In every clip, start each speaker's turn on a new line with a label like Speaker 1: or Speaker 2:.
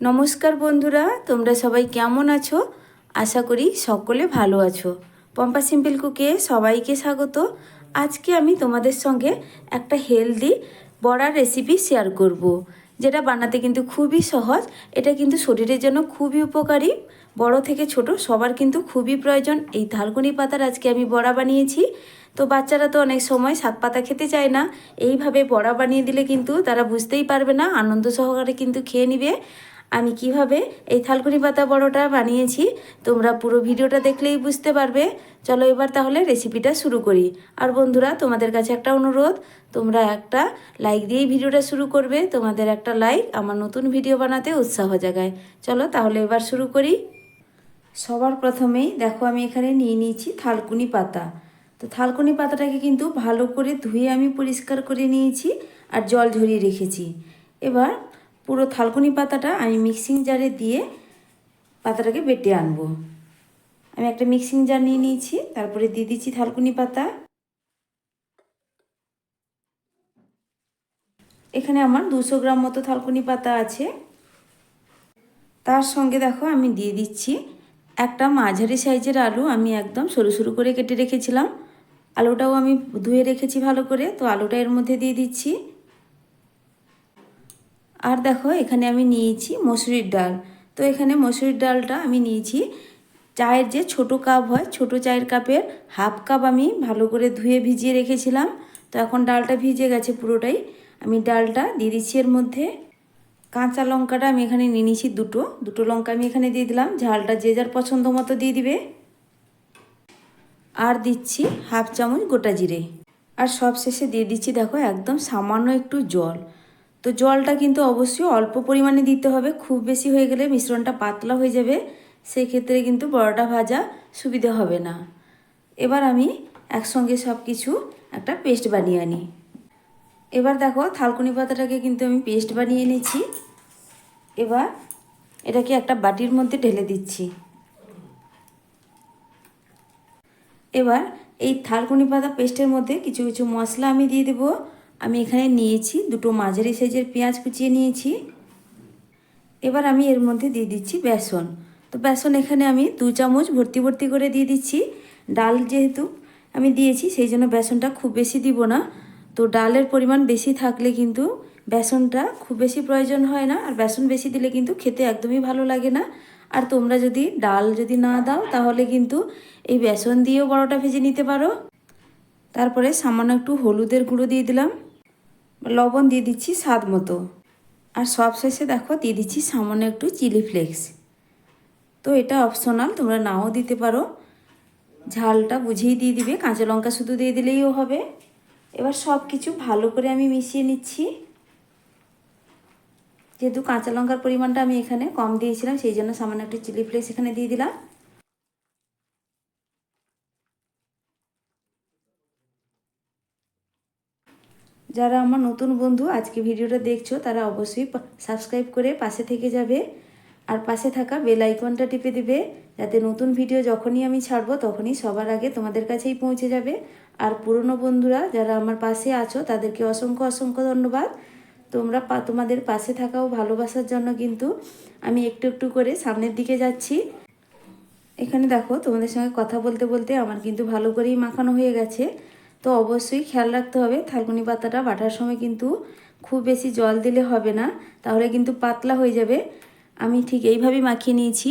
Speaker 1: নমস্কার বন্ধুরা, তোমরা সবাই কেমন আছো? আশা করি সকলে ভালো আছো। পম্পা সিম্পল কুকে সবাইকে স্বাগত। আজকে আমি তোমাদের সঙ্গে একটা হেলদি বড়ার রেসিপি শেয়ার করব। যেটা বানাতে কিন্তু খুবই সহজ। এটা কিন্তু শরীরের জন্য খুবই উপকারী। বড় থেকে ছোট সবার কিন্তু খুবই প্রয়োজন। এই থালকুনি পাতার আজকে আমি বড়া বানিয়েছি। তো বাচ্চারা তো অনেক সময় শাক পাতা খেতে চায় না। এইভাবে বড়া বানিয়ে দিলে কিন্তু তারা বুঝতেই পারবে না, আনন্দ সহকারে কিন্তু খেয়ে নিবে। আমি কীভাবে এই থালকুনি পাতা বড়টা বানিয়েছি, তোমরা পুরো ভিডিওটা দেখলেই বুঝতে পারবে। চলো এবার তাহলে রেসিপিটা শুরু করি। আর বন্ধুরা, তোমাদের কাছে একটা অনুরোধ, তোমরা একটা লাইক দিয়েই ভিডিওটা শুরু করবে। তোমাদের একটা লাইক আমার নতুন ভিডিও বানাতে উৎসাহ জাগায়। চলো তাহলে এবার শুরু করি। সবার প্রথমেই দেখো, আমি এখানে নিয়ে নিয়েছি থালকুনি পাতা। তো থালকুনি পাতাটাকে কিন্তু ভালো করে ধুয়ে আমি পরিষ্কার করে নিয়েছি আর জল ঝরিয়ে রেখেছি। এবার পুরো থালকুনি পাতাটা আমি মিক্সিং জারে দিয়ে পাতাটাকে বেটে আনব। আমি একটা মিক্সিং জার নিয়ে নিয়েছি, তারপরে দিয়ে দিচ্ছি থালকুনি পাতা। এখানে আমার দুশো গ্রাম মতো থালকুনি পাতা আছে। তার সঙ্গে দেখো আমি দিয়ে দিচ্ছি একটা মাঝারি সাইজের আলু, আমি একদম সরু সরু করে কেটে রেখেছিলাম। আলুটাও আমি ধুয়ে রেখেছি ভালো করে, তো আলুটা এর মধ্যে দিয়ে দিচ্ছি। আর দেখো, এখানে আমি নিয়েছি মসুরির ডাল। তো এখানে মসুরির ডালটা আমি নিয়েছি। চায়ের যে ছোট কাপ হয়, ছোট চায়ের কাপের হাফ কাপ আমি ভালো করে ধুয়ে ভিজিয়ে রেখেছিলাম। তো এখন ডালটা ভিজে গেছে পুরোটাই। আমি ডালটা দিয়ে দিচ্ছি এর মধ্যে। কাঁচা লঙ্কাটা আমি এখানে নিয়ে নিয়েছি দুটো। দুটো লঙ্কা আমি এখানে দিয়ে দিলাম। ঝালটা যে যার পছন্দ মতো দিয়ে দিবে। আর দিচ্ছি হাফ চামচ গোটা জিরে। আর সব শেষে দিয়ে দিচ্ছি, দেখো, একদম সামান্য একটু জল। তো জলটা কিন্তু অবশ্যই অল্প পরিমাণে দিতে হবে। খুব বেশি হয়ে গেলে মিশ্রণটা পাতলা হয়ে যাবে। সেই ক্ষেত্রে কিন্তু বড়াটা ভাজা সুবিধা হবে না। এবার আমি একসঙ্গে সব কিছু একটা পেস্ট বানিয়ে আনি। এবার দেখো থালকুনি পাতাটাকে কিন্তু আমি পেস্ট বানিয়ে এনেছি এবার এটাকে একটা বাটির মধ্যে ঢেলে দিচ্ছি। এবার এই থালকুনি পাতা পেস্টের মধ্যে কিছু কিছু মশলা আমি দিয়ে দেবো। আমি এখানে নিয়েছি দুটো মাঝারি সাইজের পেঁয়াজ কুচিয়ে নিয়েছি। এবার আমি এর মধ্যে দিয়ে দিচ্ছি বেসন। তো বেসন এখানে আমি দু চামচ ভর্তি ভর্তি করে দিয়ে দিচ্ছি। ডাল যেহেতু আমি দিয়েছি, সেই জন্য বেসনটা খুব বেশি দিব না। তো ডালের পরিমাণ বেশি থাকলে কিন্তু বেসনটা খুব বেশি প্রয়োজন হয় না, আর বেসন বেশি দিলে কিন্তু খেতে একদমই ভালো লাগে না। আর তোমরা যদি ডাল যদি না দাও, তাহলে কিন্তু এই বেসন দিয়েও বড়টা ভেজে নিতে পারো। তারপরে সামান্য একটু হলুদের গুঁড়ো দিয়ে দিলাম। লবণ দিয়ে দিচ্ছি স্বাদ মতো। আর সব শেষে দেখো দিয়ে দিচ্ছি সামান্য একটু চিলি ফ্লেক্স। তো এটা অপশনাল তোমরা নাও দিতে পারো। ঝালটা বুঝেই দিয়ে দিবে, কাঁচা লঙ্কা শুধু দিয়ে দিলেইও হবে। এবার সব কিছু ভালো করে আমি মিশিয়ে নিচ্ছি। যেহেতু কাঁচা লঙ্কার পরিমাণটা আমি এখানে কম দিয়েছিলাম, সেই জন্য সামান্য একটু চিলি ফ্লেক্স এখানে দিয়ে দিলাম। যারা আমার নতুন বন্ধু আজকে ভিডিওটা দেখছ, তারা অবশ্যই সাবস্ক্রাইব করে পাশে থেকে যাবে। আর পাশে থাকা বেল আইকনটা টিপে দিবে, যাতে নতুন ভিডিও যখনই আমি ছাড়বো, তখনই সবার আগে তোমাদের কাছেই পৌঁছে যাবে। আর পুরনো বন্ধুরা, যারা আমার পাশে আছো, তাদেরকে অসংখ্য অসংখ্য ধন্যবাদ। তোমরা তোমাদের পাশে থাকাও ভালোবাসার জন্য কিন্তু আমি একটু একটু করে সামনের দিকে যাচ্ছি। এখানে দেখো, তোমাদের সঙ্গে কথা বলতে বলতে আমার কিন্তু ভালো করেই মাখানো হয়ে গেছে। তো অবশ্যই খেয়াল রাখতে হবে। থালকুনি পাতাটা বাটার সময় কিন্তু খুব বেশি জল দিলে হবে না, তাহলে কিন্তু পাতলা হয়ে যাবে। আমি ঠিক এইভাবেই মাখিয়ে নিয়েছি।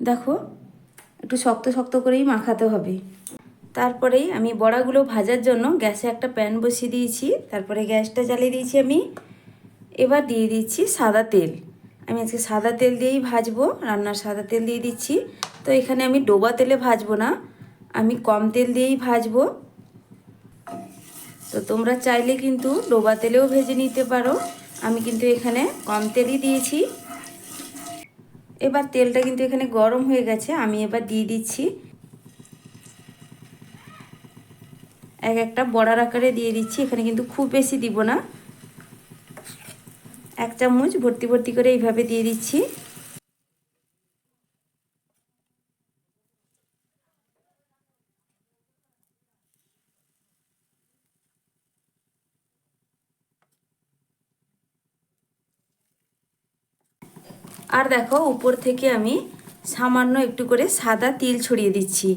Speaker 1: দেখো, একটু শক্ত শক্ত করেই মাখাতে হবে। তারপরেই আমি বড়াগুলো ভাজার জন্য গ্যাসে একটা প্যান বসিয়ে দিয়েছি। তারপরে গ্যাসটা জ্বালিয়ে দিয়েছি আমি। এবার দিয়ে দিচ্ছি সাদা তেল। আমি আজকে সাদা তেল দিয়েই ভাজবো, রান্নার সাদা তেল দিয়ে দিচ্ছি। তো এখানে আমি ডোবা তেলে ভাজবো না, আমি কম তেল দিয়েই ভাজবো। তো তোমরা চাইলে কিন্তু ডোবা তেলেও ভেজে নিতে পারো। আমি কিন্তু এখানে কম তেলই দিয়েছি। এবার তেলটা কিন্তু এখানে গরম হয়ে গেছে, আমি এবার দিয়ে দিচ্ছি। এক একটা বড়ার আকারে দিয়ে দিচ্ছি, এখানে কিন্তু খুব বেশি দিব না। এক চামচ ভর্তি ভর্তি করে এইভাবে দিয়ে দিচ্ছি। আর দেখো, উপর থেকে আমি সামান্য একটু করে সাদা তিল ছড়িয়ে দিচ্ছি।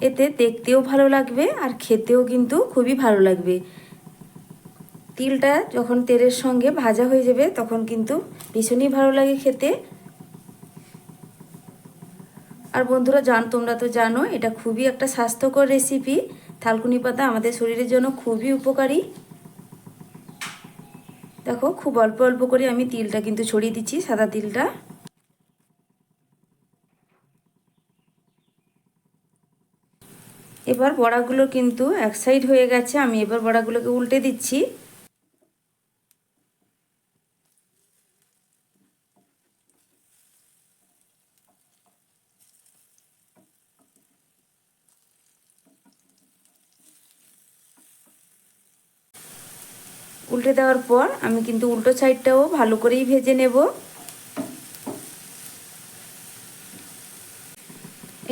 Speaker 1: এতে দেখতেও ভালো লাগবে আর খেতেও কিন্তু খুবই ভালো লাগবে। তিলটা যখন তেলের সঙ্গে ভাজা হয়ে যাবে, তখন কিন্তু ভীষণই ভালো লাগে খেতে। আর বন্ধুরা, জান, তোমরা তো জানো, এটা খুবই একটা স্বাস্থ্যকর রেসিপি থালকুনি পাতা আমাদের শরীরের জন্য খুবই উপকারী। দেখো, খুব অল্প অল্প করে আমি তিলটা কিন্তু ছড়িয়ে দিচ্ছি, সাদা তিলটা। এবার বড়াগুলো কিন্তু এক সাইড হয়ে গেছে, আমি এবার বড়াগুলোকে উল্টে দিচ্ছি। উল্টে দেওয়ার পর আমি কিন্তু উল্টো সাইডটাও ভালো করেই ভেজে নেব।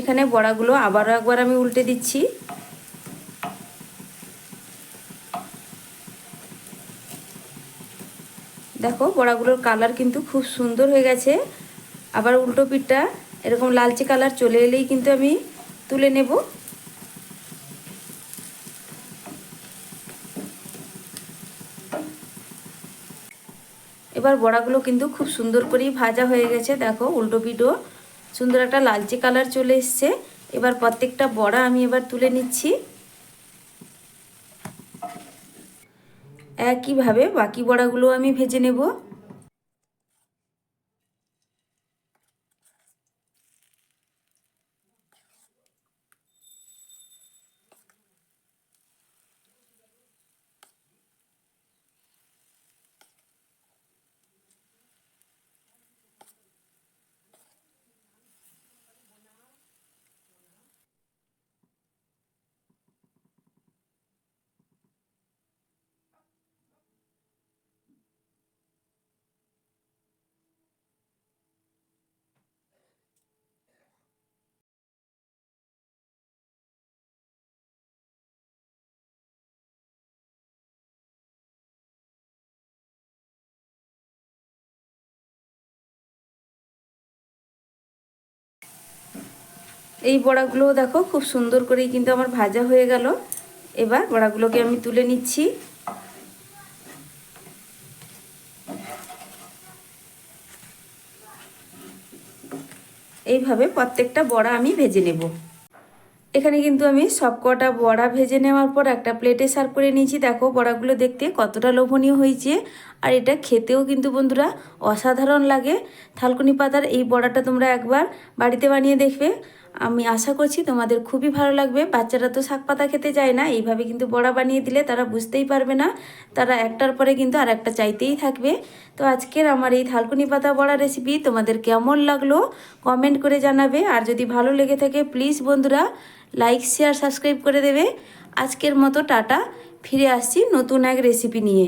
Speaker 1: এখানে বড়াগুলো আবারও একবার আমি উল্টে দিচ্ছি। দেখো, বড়াগুলোর কালার কিন্তু খুব সুন্দর হয়ে গেছে। আবার উল্টো পিঠটা এরকম লালচে কালার চলে এলেই কিন্তু আমি তুলে নেব। এবার বড়াগুলো কিন্তু খুব সুন্দর করেই ভাজা হয়ে গেছে। দেখো, উল্টো পিঠও সুন্দর একটা লালচে কালার চলে এসছে। এবার প্রত্যেকটা বড়া আমি এবার তুলে নিচ্ছি। একইভাবে বাকি বড়াগুলো আমি ভেজে নেব। এই বড়াগুলো দেখো, খুব সুন্দর করেই কিন্তু আমার ভাজা হয়ে গেল। এবার বড়াগুলোকে আমি তুলে নিচ্ছি। এইভাবে প্রত্যেকটা বড়া আমি ভেজে নেব। এখানে কিন্তু আমি সব কটা বড়া ভেজে নেওয়ার পর একটা প্লেটে সার্ভ করে নিয়েছি। দেখো, বড়াগুলো দেখতে কতটা লোভনীয় হয়েছে। আর এটা খেতেও কিন্তু বন্ধুরা অসাধারণ লাগে। থালকুনি পাতার এই বড়াটা তোমরা একবার বাড়িতে বানিয়ে দেখবে। আমি আশা করছি তোমাদের খুবই ভালো লাগবে। বাচ্চারা তো শাক পাতা খেতে যায় না, এইভাবে কিন্তু বড়া বানিয়ে দিলে তারা বুঝতেই পারবে না। তারা একটার পরে কিন্তু আর একটা চাইতেই থাকবে। তো আজকের আমার এই থালকুনি পাতা বড়া রেসিপি তোমাদের কেমন লাগল কমেন্ট করে জানাবে। আর যদি ভালো লেগে থাকে প্লিজ বন্ধুরা লাইক শেয়ার সাবস্ক্রাইব করে দেবে। আজকের মতো টাটা, ফিরে আসছি নতুন এক রেসিপি নিয়ে।